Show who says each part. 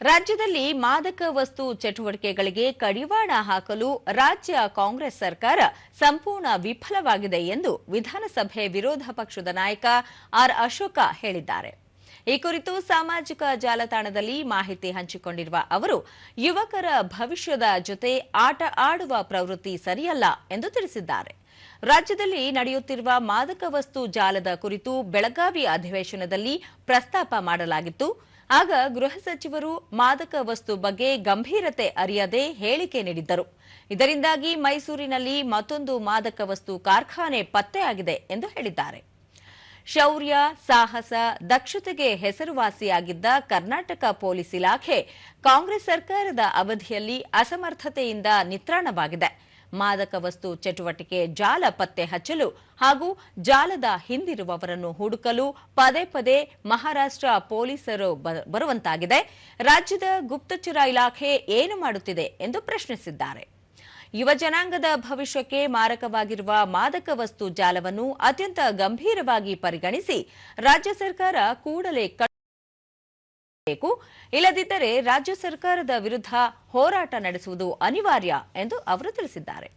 Speaker 1: ರಾಜ್ಯದಲ್ಲಿ ಮಾದಕ ವಸ್ತು ಚಟುವಟಿಕೆಗಳಿಗೆ ಕಡಿವಾಣ ಹಾಕಲು ರಾಜ್ಯ ಕಾಂಗ್ರೆಸ್ ಸರ್ಕಾರ ಸಂಪೂರ್ಣ ವಿಫಲವಾಗಿದೆ ಎಂದು ವಿಧಾನಸಭೆ ವಿರೋಧ ಪಕ್ಷದ ನಾಯಕ ಆರ್ ಅಶೋಕ ಹೇಳಿದ್ದಾರೆ. ಈ ಕುರಿತು ಸಾಮಾಜಿಕ ಜಾಲತಾಣದಲ್ಲಿ ಮಾಹಿತಿ ಹಂಚಿಕೊಂಡಿರುವ ಅವರು, ಯುವಕರ ಭವಿಷ್ಯದ ಜೊತೆ ಆಟ ಆಡುವ ಪ್ರವೃತ್ತಿ ಸರಿಯಲ್ಲ ಎಂದು ತಿಳಿಸಿದ್ದಾರೆ. ರಾಜ್ಯದಲ್ಲಿ ನಡೆಯುತ್ತಿರುವ ಮಾದಕ ವಸ್ತು ಜಾಲದ ಕುರಿತು ಬೆಳಗಾವಿ ಅಧಿವೇಶನದಲ್ಲಿ ಪ್ರಸ್ತಾಪ ಮಾಡಲಾಗಿತ್ತು. ಆಗ ಗೃಹ ಸಚಿವರು ಮಾದಕ ವಸ್ತು ಬಗ್ಗೆ ಗಂಭೀರತೆ ಅರಿಯದೆ ಹೇಳಿಕೆ ನೀಡಿದ್ದರು. ಇದರಿಂದಾಗಿ ಮೈಸೂರಿನಲ್ಲಿ ಮತ್ತೊಂದು ಮಾದಕ ವಸ್ತು ಕಾರ್ಖಾನೆ ಪತ್ತೆಯಾಗಿದೆ ಎಂದು ಹೇಳಿದ್ದಾರೆ. ಶೌರ್ಯ, ಸಾಹಸ, ದಕ್ಷತೆಗೆ ಹೆಸರುವಾಸಿಯಾಗಿದ್ದ ಕರ್ನಾಟಕ ಪೊಲೀಸ್ ಇಲಾಖೆ ಕಾಂಗ್ರೆಸ್ ಸರ್ಕಾರದ ಅವಧಿಯಲ್ಲಿ ಅಸಮರ್ಥತೆಯಿಂದ ನಿತ್ರಾಣವಾಗಿದೆ. ಮಾದಕ ವಸ್ತು ಚಟುವಟಿಕೆ, ಜಾಲ ಪತ್ತೆ ಹಚ್ಚಲು ಹಾಗೂ ಜಾಲದ ಹಿಂದಿರುವವರನ್ನು ಹುಡುಕಲು ಪದೇ ಪದೇ ಮಹಾರಾಷ್ಟ್ರ ಪೊಲೀಸರು ಬರುವಂತಾಗಿದೆ. ರಾಜ್ಯದ ಗುಪ್ತಚರ ಇಲಾಖೆ ಏನು ಮಾಡುತ್ತಿದೆ ಎಂದು ಪ್ರಶ್ನಿಸಿದ್ದಾರೆ. ಯುವ ಜನಾಂಗದ ಭವಿಷ್ಯಕ್ಕೆ ಮಾರಕವಾಗಿರುವ ಮಾದಕ ವಸ್ತು ಜಾಲವನ್ನು ಅತ್ಯಂತ ಗಂಭೀರವಾಗಿ ಪರಿಗಣಿಸಿ ರಾಜ್ಯ ಸರ್ಕಾರ ಕೂಡಲೇ ಬೇಕು. ಇಲ್ಲದಿದ್ದರೆ ರಾಜ್ಯ ಸರ್ಕಾರದ ವಿರುದ್ಧ ಹೋರಾಟ ನಡೆಸುವುದು ಅನಿವಾರ್ಯ ಎಂದು ಅವರು ತಿಳಿಸಿದ್ದಾರೆ.